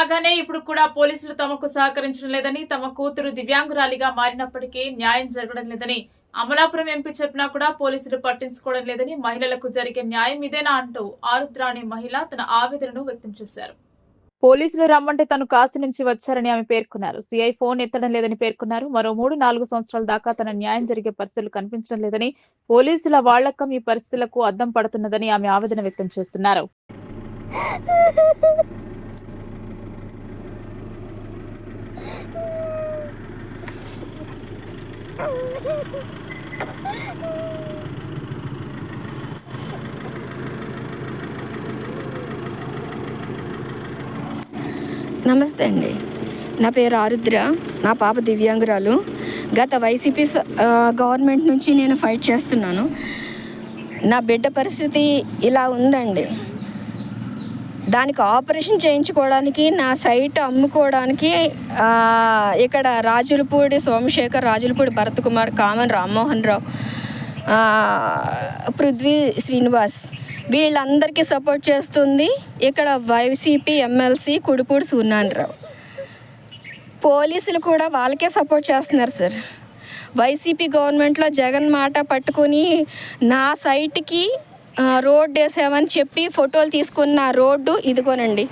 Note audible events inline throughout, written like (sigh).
లాగానే ఇప్పుడు కూడా పోలీసులు తమకు సహకరించడం లేదని తమ కూతురు దివ్యాంగురాలిగా మారినప్పటికీ న్యాయం జరగడం లేదని అమలాపురం ఎంపీ చెప్పినా కూడా పోలీసులు పట్టించుకోవడం లేదని మహిళలకు జరిగే న్యాయం ఇదేనా అంటూ ఆరుద్ర అనే మహిళ తన ఆవేదనను వ్యక్తం చేశారు. పోలీసులు రమ్మంటే తను కాశీ నుంచి వచ్చారని ఆమె పేర్కొన్నారు. సిఐ ఫోన్ ఎత్తడం లేదని పేర్కొన్నారు. మరో మూడు నాలుగు సంవత్సరాల దాకా తన న్యాయం జరిగే పరిస్థితులు కనిపించడం లేదని పోలీసుల వాళ్ళకం ఈ పరిస్థితులకు అద్దం పడుతున్నదని ఆమె ఆవేదన వ్యక్తం చేస్తున్నారు. (laughs) నమస్తే అండి. నా పేరు ఆరుద్ర. నా పాప దివ్యాంగురాలు. గత వైసీపీ గవర్నమెంట్ నుంచి నేను ఫైట్ చేస్తున్నాను. నా బిడ్డ పరిస్థితి ఇలా ఉందండి. దానికి ఆపరేషన్ చేయించుకోవడానికి నా సైట్ అమ్ముకోవడానికి ఇక్కడ రాజులపూడి సోమశేఖర్ రాజులపూడి భరత్ కుమార్ కామన్ రామ్మోహన్ రావు పృథ్వీ శ్రీనివాస్ వీళ్ళందరికీ సపోర్ట్ చేస్తుంది. ఇక్కడ వైసీపీ ఎమ్మెల్సీ కుడిపూడి సూర్యనారాయణరావు. పోలీసులు కూడా వాళ్ళకే సపోర్ట్ చేస్తున్నారు సార్. వైసీపీ గవర్నమెంట్లో జగన్ మాట పట్టుకుని నా సైట్కి రోడ్ వేసామని చెప్పి ఫోటోలు తీసుకున్న రోడ్డు ఇదిగోనండి.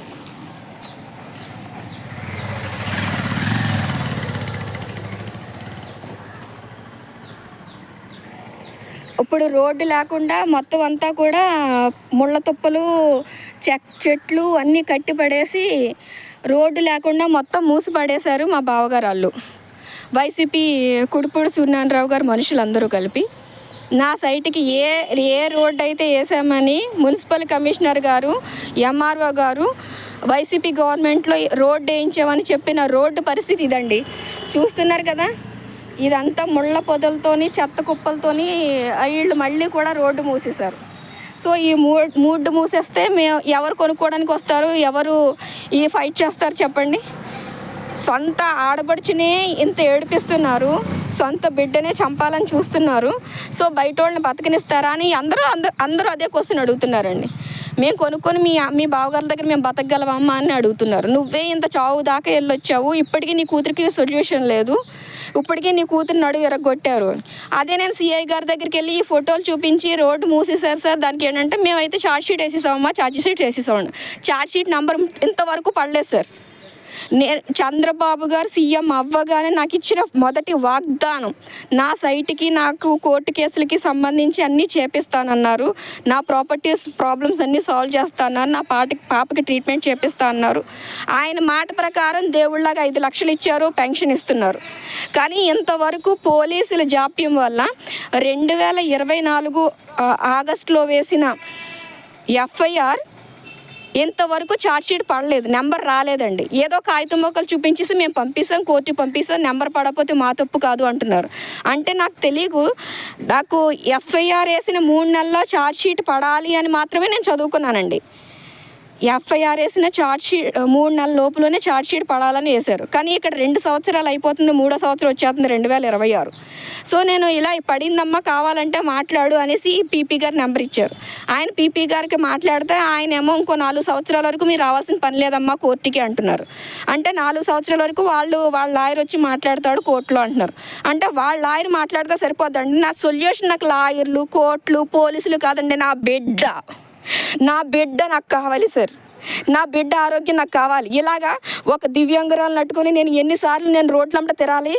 ఇప్పుడు రోడ్డు లేకుండా మొత్తం అంతా కూడా ముళ్ళ తుప్పలు చెక్ చెట్లు అన్నీ కట్టి పడేసి రోడ్డు లేకుండా మొత్తం మూసి పడేశారు మా బావగారు వాళ్ళు. వైసీపీ కుడిపూడి సూర్యనారాయణరావు గారు మనుషులందరూ కలిపి. నా సైట్కి ఏ ఏ రోడ్డు అయితే వేసామని మున్సిపల్ కమిషనర్ గారు ఎంఆర్ఓ గారు వైసీపీ గవర్నమెంట్లో రోడ్డు వేయించామని చెప్పిన రోడ్డు పరిస్థితి ఇదండి. చూస్తున్నారు కదా ఇదంతా ముళ్ళ పొదలతోని చెత్త కుప్పలతోని వీళ్ళు మళ్ళీ కూడా రోడ్డు మూసేశారు. సో ఈ మూడ్ మూడ్డు మూసేస్తే మేము ఎవరు కొనుక్కోవడానికి వస్తారు? ఎవరు ఈ ఫైట్ చేస్తారు చెప్పండి? సొంత ఆడబడుచునే ఇంత ఏడిపిస్తున్నారు సొంత బిడ్డనే చంపాలని చూస్తున్నారు. సో బయట వాళ్ళని బతకనిస్తారా అని అందరూ అందరూ అందరూ అదే క్వశ్చన్ అడుగుతున్నారండి. మేము కొనుక్కొని మీ మీ బావగారి దగ్గర మేము బతకగలమమ్మా అని అడుగుతున్నారు. నువ్వే ఇంత చావు దాకా వెళ్ళొచ్చావు ఇప్పటికీ నీ కూతురికి సొల్యూషన్ లేదు. ఇప్పటికీ నీ కూతురు నడువు ఎరగొట్టారు. అదే నేను సిఐ గారి దగ్గరికి వెళ్ళి ఈ ఫోటోలు చూపించి రోడ్డు మూసేశారు సార్. దానికి ఏంటంటే మేమైతే ఛార్జ్ షీట్ వేసేసామమ్మా ఛార్జ్ షీట్ వేసేసామండి. ఛార్జ్ షీట్ నెంబర్ ఇంతవరకు పడలేదు సార్. నేను చంద్రబాబు గారు సీఎం అవ్వగానే నాకు ఇచ్చిన మొదటి వాగ్దానం నా సైట్కి నాకు కోర్టు కేసులకి సంబంధించి అన్నీ చేపిస్తానన్నారు. నా ప్రాపర్టీస్ ప్రాబ్లమ్స్ అన్నీ సాల్వ్ చేస్తానన్నారు. నా పాటి పాపకి ట్రీట్మెంట్ చేపిస్తా అన్నారు ఆయన మాట ప్రకారం దేవుళ్ళగా ఐదు లక్షలు ఇచ్చారు పెన్షన్ ఇస్తున్నారు. కానీ ఇంతవరకు పోలీసుల జాప్యం వల్ల రెండు వేల ఇరవై నాలుగు ఆగస్టులో వేసిన ఎఫ్ఐఆర్ ఇంతవరకు ఛార్జ్షీట్ పడలేదు నెంబర్ రాలేదండి. ఏదో కాగితం మొక్కలు చూపించేసి మేము పంపిస్తాం కోర్టు పంపిస్తాం నెంబర్ పడకపోతే మా తప్పు కాదు అంటున్నారు. అంటే నాకు తెలియదు నాకు ఎఫ్ఐఆర్ వేసిన మూడు నెలల్లో ఛార్జ్షీట్ పడాలి అని మాత్రమే నేను చదువుకున్నానండి. ఎఫ్ఐఆర్ వేసిన ఛార్జ్ షీట్ మూడు నెలల లోపలనే ఛార్జ్ షీట్ పడాలని వేశారు. కానీ ఇక్కడ రెండు సంవత్సరాలు అయిపోతుంది మూడో సంవత్సరం వచ్చేస్తుంది రెండు వేల ఇరవై ఆరు. సో నేను ఇలా పడిందమ్మా కావాలంటే మాట్లాడు అనేసి పీపీ గారు నెంబర్ ఇచ్చారు. ఆయన పీపీ గారికి మాట్లాడితే ఆయన ఏమో ఇంకో నాలుగు సంవత్సరాల వరకు మీరు రావాల్సిన పని లేదమ్మా కోర్టుకి అంటున్నారు. అంటే నాలుగు సంవత్సరాల వరకు వాళ్ళు వాళ్ళ లాయర్ వచ్చి మాట్లాడతాడు కోర్టులో అంటున్నారు. అంటే వాళ్ళ లాయర్ మాట్లాడితే సరిపోద్దండి. నా సొల్యూషన్ నాకు లాయర్లు కోర్టులు పోలీసులు కాదండి నా బిడ్డ. నా బిడ్డ నాకు కావాలి సార్. నా బిడ్డ ఆరోగ్యం నాకు కావాలి. ఇలాగా ఒక దివ్యాంగురాలు నట్టుకొని నేను ఎన్నిసార్లు నేను రోడ్లంట తిరాలి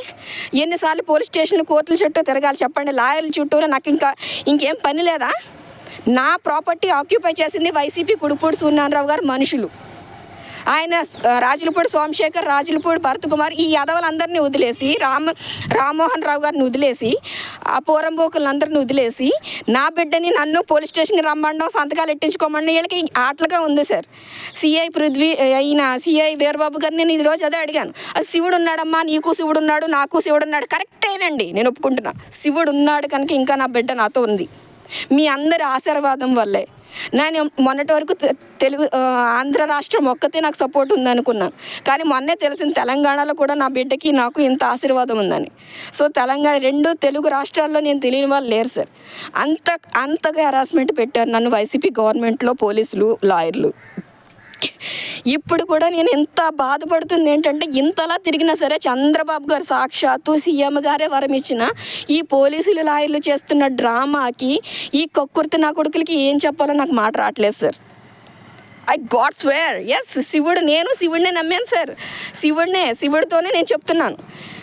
ఎన్నిసార్లు పోలీస్ స్టేషన్ కోర్టుల చుట్టూ తిరగాలి చెప్పండి. లాయర్ల చుట్టూ నాకు ఇంకా ఇంకేం పని లేదా? నా ప్రాపర్టీ ఆక్యుపై చేసింది వైసీపీ కుడుపూడి సూర్యనారాయణరావు గారు మనుషులు. ఆయన రాజులపూడి సోమశేఖర్ రాజులపూడి భరత్ కుమార్ ఈ యాదవులందరినీ వదిలేసి రామ రామ్మోహన్ రావు గారిని వదిలేసి ఆ పూరంబోకులందరిని వదిలేసి నా బిడ్డని నన్ను పోలీస్ స్టేషన్కి రమ్మండం సంతకాలు ఎట్టించుకోమండి వీళ్ళకి ఆటలుగా ఉంది సార్. సిఐ పృథ్వీ అయిన సిఐ వీరబాబు గారిని నేను ఈరోజు అదే అడిగాను. అది శివుడు ఉన్నాడమ్మా నీకు శివుడు ఉన్నాడు నాకు శివుడు ఉన్నాడు కరెక్టేనండి నేను ఒప్పుకుంటున్నా. శివుడు ఉన్నాడు కనుక ఇంకా నా బిడ్డ నాతో ఉంది. మీ అందరి ఆశీర్వాదం వల్లే. నేను మొన్నటి వరకు తె- తెలుగు ఆంధ్ర రాష్ట్రం ఒక్కతే నాకు సపోర్ట్ ఉందనుకున్నాను కానీ మొన్నే తెలిసిన తెలంగాణలో కూడా నా బిడ్డకి నాకు ఇంత ఆశీర్వాదం ఉందని. సో తెలంగాణ రెండు తెలుగు రాష్ట్రాల్లో నేను తెలియని వాళ్ళు లేరు సార్. అంత అంతగా హెరాస్మెంట్ పెట్టారు నన్ను వైసీపీ గవర్నమెంట్లో పోలీసులు లాయర్లు. ఇప్పుడు కూడా నేను ఎంత బాధపడుతుంది ఏంటంటే ఇంతలా తిరిగినా సరే చంద్రబాబు గారు సాక్షాత్తు సీఎం గారే వరం ఇచ్చిన ఈ పోలీసులు లాయర్లు చేస్తున్న డ్రామాకి ఈ కక్కుర్తి నా కొడుకులకి ఏం చెప్పాలో నాకు మాట రావట్లేదు sir. I god swear as శివుడు నేను శివుడినే నమ్మాను సార్ శివుడినే శివుడితోనే నేను చెప్తున్నాను.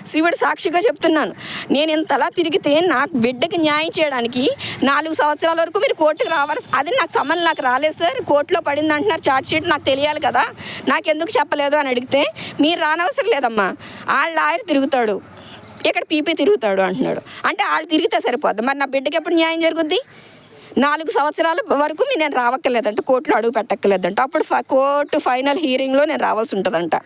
శివుడు సాక్షిగా చెప్తున్నాను. నేను ఇంతలా తిరిగితే నాకు బిడ్డకి న్యాయం చేయడానికి నాలుగు సంవత్సరాల వరకు మీరు కోర్టుకు రావాలి. అది నాకు సంబంధం నాకు రాలేదు సార్ కోర్టులో పడింది అంటున్నారు చార్జ్ షీట్ నాకు తెలియాలి కదా. నాకు ఎందుకు చెప్పలేదు అని అడిగితే మీరు రానవసరం లేదమ్మా. వాళ్ళ లాయర్ తిరుగుతాడు. ఇక్కడ పీపీ తిరుగుతాడు అంటున్నాడు. అంటే వాళ్ళు తిరిగితే సరిపోద్ది. మరి నా బిడ్డకి ఎప్పుడు న్యాయం జరుగుద్ది? నాలుగు సంవత్సరాల వరకు మీ నేను రావక్కర్లేదంట కోర్టులో అడుగు పెట్టక్కర్లేదంట. అప్పుడు కోర్టు ఫైనల్ హీరింగ్లో నేను రావాల్సి ఉంటుందంట.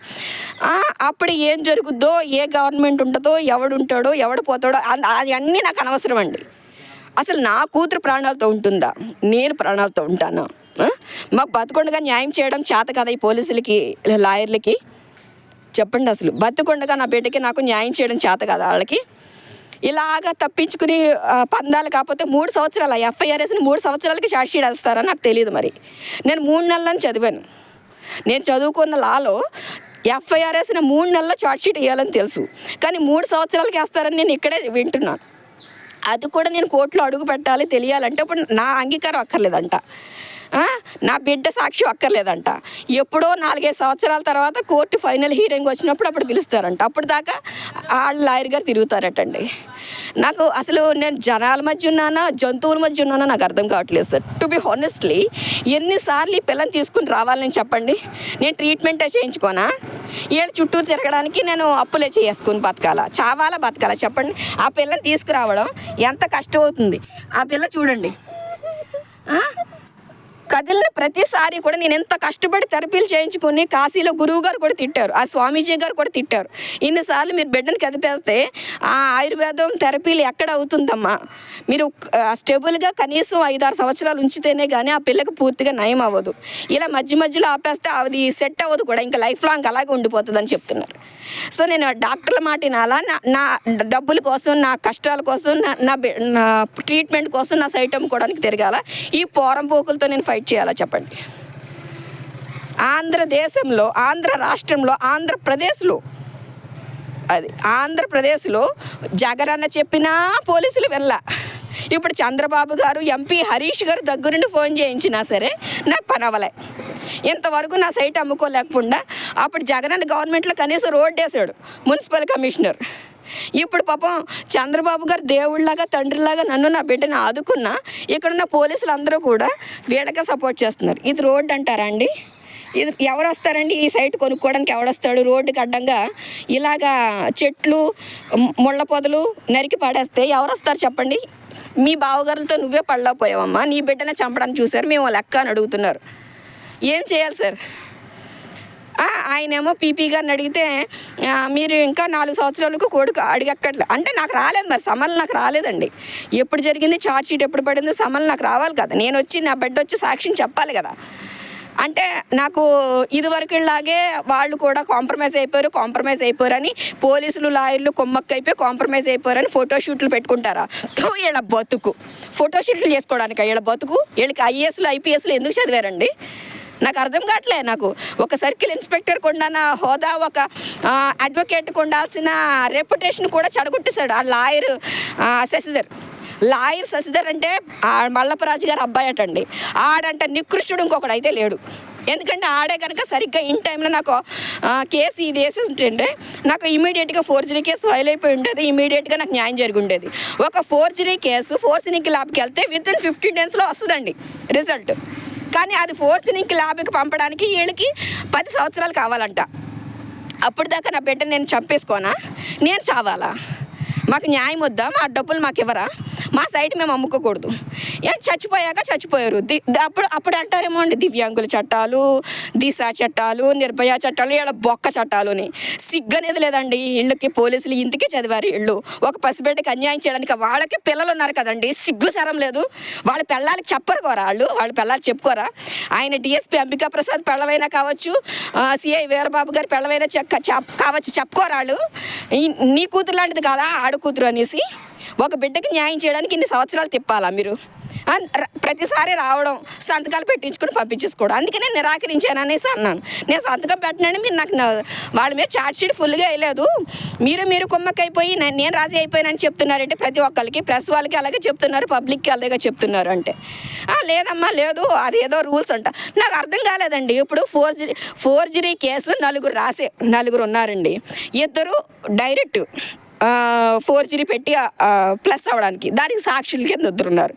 అప్పుడు ఏం జరుగుద్దో ఏ గవర్నమెంట్ ఉంటుందో ఎవడుంటాడో ఎవడు పోతాడో అవన్నీ నాకు అనవసరం అండి. అసలు నా కూతురు ప్రాణాలతో ఉంటుందా? నేను ప్రాణాలతో ఉంటాను? మాకు బతకుండగా న్యాయం చేయడం చేత కదా ఈ పోలీసులకి లాయర్లకి? చెప్పండి అసలు. బతుకుండగా నా బిడ్డకి నాకు న్యాయం చేయడం చేత కదా వాళ్ళకి? ఇలాగ తప్పించుకుని పందాలు కాకపోతే మూడు సంవత్సరాలు ఎఫ్ఐఆర్ మూడు సంవత్సరాలకి షార్ట్షీట్ వేస్తారని నాకు తెలియదు మరి. నేను మూడు నెలలని చదివాను. నేను చదువుకున్న లాలో ఎఫ్ఐఆర్ మూడు నెలల్లో షార్ట్షీట్ వేయాలని తెలుసు. కానీ మూడు సంవత్సరాలకి వేస్తారని నేను ఇక్కడే వింటున్నాను. అది కూడా నేను కోర్టులో అడుగు పెట్టాలి తెలియాలంటే ఇప్పుడు నా అంగీకారం అక్కర్లేదంట. నా బిడ్డ సాక్షి అక్కర్లేదంట. ఎప్పుడో నాలుగైదు సంవత్సరాల తర్వాత కోర్టు ఫైనల్ హీరింగ్ వచ్చినప్పుడు అప్పుడు పిలుస్తారంట. అప్పుడు దాకా వాళ్ళ లాయర్ గారు తిరుగుతారటండి. నాకు అసలు నేను జనాల మధ్య ఉన్నానా జంతువుల మధ్య ఉన్నానా నాకు అర్థం కావట్లేదు సార్. టు బి హానెస్ట్లీ ఎన్నిసార్లు ఈ పిల్లని తీసుకుని రావాలని చెప్పండి? నేను ట్రీట్మెంటే చేయించుకోనా? వీళ్ళ చుట్టూ తిరగడానికి నేను అప్పులే చేసుకుని బతకాలా? చావాలా బతకాలా? చెప్పండి. ఆ పిల్లని తీసుకురావడం ఎంత కష్టం అవుతుంది? ఆ పిల్ల చూడండి. కదిలిన ప్రతిసారి కూడా నేను ఎంత కష్టపడి థెరపీలు చేయించుకుని కాశీలో గురువు గారు కూడా తిట్టారు ఆ స్వామీజీ గారు కూడా తిట్టారు. ఇన్నిసార్లు మీరు బిడ్డను కదిపేస్తే ఆ ఆయుర్వేదం థెరపీలు ఎక్కడ అవుతుందమ్మా? మీరు స్టేబుల్గా కనీసం ఐదారు సంవత్సరాలు ఉంచితేనే కానీ ఆ పిల్లకి పూర్తిగా నయం అవ్వదు. ఇలా మధ్య మధ్యలో ఆపేస్తే అది సెట్ అవ్వదు కూడా ఇంకా లైఫ్ లాంగ్ అలాగే ఉండిపోతుందని చెప్తున్నారు. సో నేను డాక్టర్ల మాట వినాలా? నా నా డబ్బుల కోసం నా కష్టాల కోసం నా నా నా ట్రీట్మెంట్ కోసం నా సైట్ అమ్ముకోవడానికి తిరగాల? ఈ పోరం పోకులతో నేను ఫైట్ చేయాలా చెప్పండి? ఆంధ్రదేశంలో ఆంధ్ర రాష్ట్రంలో ఆంధ్రప్రదేశ్లో అది ఆంధ్రప్రదేశ్లో జగనన్న చెప్పినా పోలీసులు వెళ్ళ ఇప్పుడు చంద్రబాబు గారు ఎంపీ హరీష్ గారు దగ్గరుండి ఫోన్ చేయించినా సరే నాకు పని అవ్వలే. ఇంతవరకు నా సైట్ అమ్ముకోలేకుండా అప్పుడు జగనన్న గవర్నమెంట్లో కనీసం రోడ్డు వేసాడు మున్సిపల్ కమిషనర్. ఇప్పుడు పాపం చంద్రబాబు గారు దేవుళ్ళలాగా తండ్రిలాగా నన్ను నా బిడ్డను ఆదుకున్నా ఇక్కడున్న పోలీసులు అందరూ కూడా వీళ్ళకే సపోర్ట్ చేస్తున్నారు. ఇది రోడ్డు అంటారా అండి? ఇది ఎవరు వస్తారండి? ఈ సైట్ కొనుక్కోవడానికి ఎవడొస్తాడు రోడ్డుకి అడ్డంగా ఇలాగా చెట్లు ముళ్ళ పొదలు నరికి పడేస్తే ఎవరు వస్తారు చెప్పండి? మీ బావగారులతో నువ్వే పడలేకపోయావమ్మా. నీ బిడ్డనే చంపడానికి చూశారు. మేము లెక్క అని అడుగుతున్నారు. ఏం చేయాలి సార్? ఆయనేమో పీపీ గారిని అడిగితే మీరు ఇంకా నాలుగు సంవత్సరాలకు కొడుకు అడిగక్కట్లే అంటే నాకు రాలేదు మరి సమల్ నాకు రాలేదండి. ఎప్పుడు జరిగింది చార్జ్ షీట్ ఎప్పుడు పడింది సమలు నాకు రావాలి కదా. నేను వచ్చి నా బిడ్డ వచ్చి సాక్ష్యం చెప్పాలి కదా. అంటే నాకు ఇదివరకులాగే వాళ్ళు కూడా కాంప్రమైజ్ అయిపోయారు కాంప్రమైజ్ అయిపోయారని పోలీసులు లాయర్లు కొమ్మక్క అయిపోయి కాంప్రమైజ్ అయిపోయారని ఫోటోషూట్లు పెట్టుకుంటారా? వీళ్ళ బతుకు. ఫోటోషూట్లు చేసుకోవడానికి వీళ్ళ బతుకు? వీళ్ళకి ఐఏఎస్లు ఐపీఎస్లు ఎందుకు చదివారండి? నాకు అర్థం కావట్లే నాకు. ఒక సర్కిల్ ఇన్స్పెక్టర్ కొండాన హోదా ఒక అడ్వకేట్కి ఉండాల్సిన రెప్యుటేషన్ కూడా చెడగొట్టేశాడు ఆ లాయర్ శశిధర్. లాయర్ శశిధర్ అంటే ఆ మల్లపరాజు గారు అబ్బాయి అటండి. ఆడంట నికృష్టుడు ఇంకొకడు అయితే లేడు. ఎందుకంటే ఆడే కనుక సరిగ్గా ఇన్ టైంలో నాకు కేసు ఇది వేసేస్తుంటే నాకు ఇమీడియట్గా ఫోర్జరీ కేసు ఫైల్ అయిపోయి ఉండేది. ఇమీడియట్గా నాకు న్యాయం జరిగి ఉండేది. ఒక ఫోర్జరీ కేసు ఫోర్జరీకి ల్యాబ్కి వెళ్తే విత్ ఇన్ ఫిఫ్టీన్ డేస్లో వస్తుందండి. రిజల్ట్ కానీ అది ఫోర్జరీకి ల్యాబ్కి పంపడానికి వీళ్ళకి పది సంవత్సరాలు కావాలంట. అప్పుడు దాకా నా బిడ్డ నేను చంపేసుకోనా? నేను చావాలా? మాకు న్యాయం వద్దా? మా డబ్బులు మాకు ఇవ్వరా? మా సైడ్ మేము అమ్ముకోకూడదు. చచ్చిపోయాక చచ్చిపోయారు. ది అప్పుడు అప్పుడు అంటారేమో అండి దివ్యాంగుల చట్టాలు దిశ చట్టాలు నిర్భయ చట్టాలు ఇలా బొక్క చట్టాలు అని సిగ్గు అనేది లేదండి. ఇళ్ళకి పోలీసులు ఇంటికి చదివారు ఇళ్ళు. ఒక పసిబిడ్డకి అన్యాయం చేయడానికి వాళ్ళకి పిల్లలు ఉన్నారు కదండి. సిగ్గు సరం లేదు. వాళ్ళ పిల్లలకి చెప్పరు కోరా వాళ్ళు. వాళ్ళ పిల్లలు చెప్పుకోరా? ఆయన డిఎస్పీ అంబికా ప్రసాద్ పెళ్ళవైనా కావచ్చు సిఐ వీరబాబు గారి పెళ్ళవైనా చెక్క చెప్- కావచ్చు చెప్పుకోరా వాళ్ళు? నీ కూతురు లాంటిది కాదా? ఆడు కూతురు అనేసి ఒక బిడ్డకి న్యాయం చేయడానికి ఇన్ని సంవత్సరాలు తిప్పాలా మీరు? ప్రతిసారి రావడం సంతకాలు పెట్టించుకుని పంపించేసుకోవడం. అందుకే నేను నిరాకరించాను అనేసి అన్నాను. నేను సంతకం పెట్టినాను మీరు నాకు వాళ్ళ మీద ఛార్జ్ షీట్ ఫుల్గా వేయలేదు. మీరు మీరు కుమ్మక్కైపోయి నేను నేను రాజీ అయిపోయానని చెప్తున్నారంటే ప్రతి ఒక్కరికి ప్రెస్ వాళ్ళకి అలాగే చెప్తున్నారు పబ్లిక్కి అలాగే చెప్తున్నారు అంటే. లేదమ్మా లేదు అది ఏదో రూల్స్ అంట. నాకు అర్థం కాలేదండి. ఇప్పుడు ఫోర్జరీ ఫోర్జరీ కేసు నలుగురు రాసే నలుగురు ఉన్నారండి. ఇద్దరు డైరెక్ట్ ఫోర్జరీ పెట్టి ప్లస్ అవ్వడానికి. దానికి సాక్షులు కింద ఇద్దరు ఉన్నారు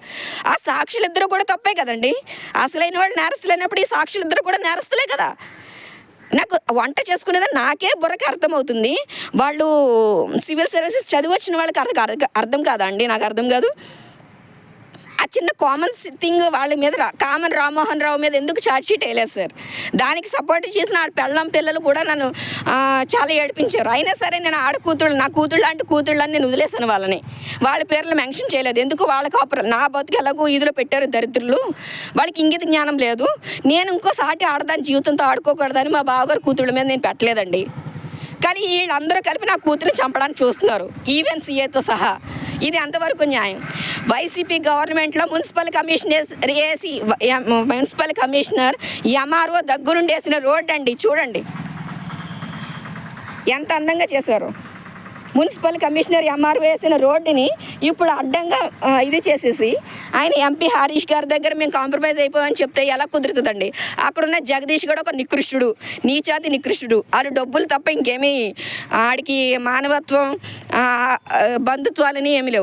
ఆ సాక్షులు ఇద్దరు కూడా తప్పే కదండి. అసలైన వాళ్ళు నేరస్తులైనప్పుడు ఈ సాక్షులు ఇద్దరు కూడా నేరస్తులే కదా. నాకు వంట చేసుకునేది నాకే బుర్రకి అర్థమవుతుంది. వాళ్ళు సివిల్ సర్వీసెస్ చదివి వచ్చిన వాళ్ళకి అర్థం అర్థం కాదా అండి? నాకు అర్థం కాదు. ఆ చిన్న కామన్ థింగ్ వాళ్ళ మీద కామన్ రామ్మోహన్ రావు మీద ఎందుకు ఛార్జ్ షీట్ వేయలేదు సార్ దానికి సపోర్ట్ చేసిన ఆడ పెళ్ళం పిల్లలు కూడా నన్ను చాలా ఏడిపించారు. అయినా సరే నేను ఆడ కూతుళ్ళు నా కూతుళ్ళు లాంటి కూతుళ్ళని నేను వదిలేసాను వాళ్ళని. వాళ్ళ పేర్లు మెన్షన్ చేయలేదు. ఎందుకు వాళ్ళ కాపురం నా బతుకు ఎలాగో ఇదిలో పెట్టారు దరిద్రులు. వాళ్ళకి ఇంగిత జ్ఞానం లేదు. నేను ఇంకో సాటి ఆడదాని జీవితంతో ఆడుకోకూడదని మా బావగారు కూతుళ్ళ మీద నేను పెట్టలేదండి. కానీ వీళ్ళందరూ కలిపి నా కూతురిని చంపడానికి చూస్తున్నారు. ఈవెన్ సీఏతో సహా. ఇది ఎంతవరకు న్యాయం? వైసీపీ గవర్నమెంట్లో మున్సిపల్ కమిషనర్ వేసి మున్సిపల్ కమిషనర్ ఎంఆర్ఓ దగ్గరుండి వేసిన రోడ్ అండి చూడండి. ఎంత అందంగా చేశారు. మున్సిపల్ కమిషనర్ ఎంఆర్ వేసిన రోడ్డుని ఇప్పుడు అడ్డంగా ఇది చేసేసి ఆయన ఎంపీ హరీష్ గారి దగ్గర మేము కాంప్రమైజ్ అయిపోయామని చెప్తే ఎలా కుదురుతుందండి? అక్కడున్న జగదీష్ కూడా ఒక నికృష్టుడు నీచాతి నికృష్టుడు. ఆడు డబ్బులు తప్ప ఇంకేమీ ఆడికి మానవత్వం బంధుత్వాలని ఏమి లేవు.